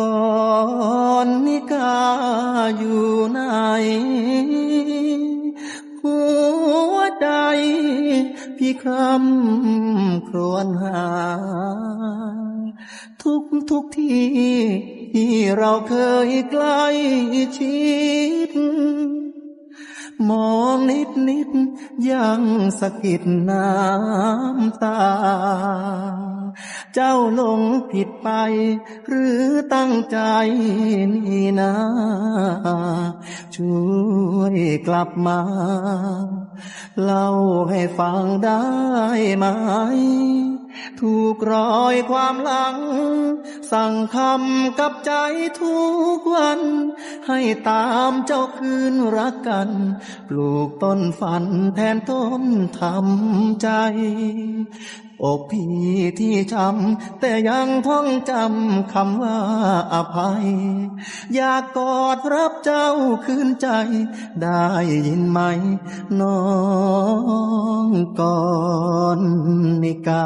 ก่อนนิกาอยู่ไหน หัวใจพี่คำครวญหา ทุกทุกที่ที่เราเคยใกล้ชิด มองนิดนิดยังสะกิดน้ำตา เจ้าลงผิดไป หรือตั้งใจนี่นะช่วยกลับมา เล่าให้ฟังได้ไหม ถูกรอยความหลัง สั่งคำกับใจทุกวัน ให้ตามเจ้าคืนรักกัน ปลูกต้นฝันแทนต้นทำใจอกพี่ที่ช้ำแต่ยังท่องจำคำว่าอภัย อยากกอดรับเจ้าคืนใจ ได้ยินไหม น้องก่อนนิกา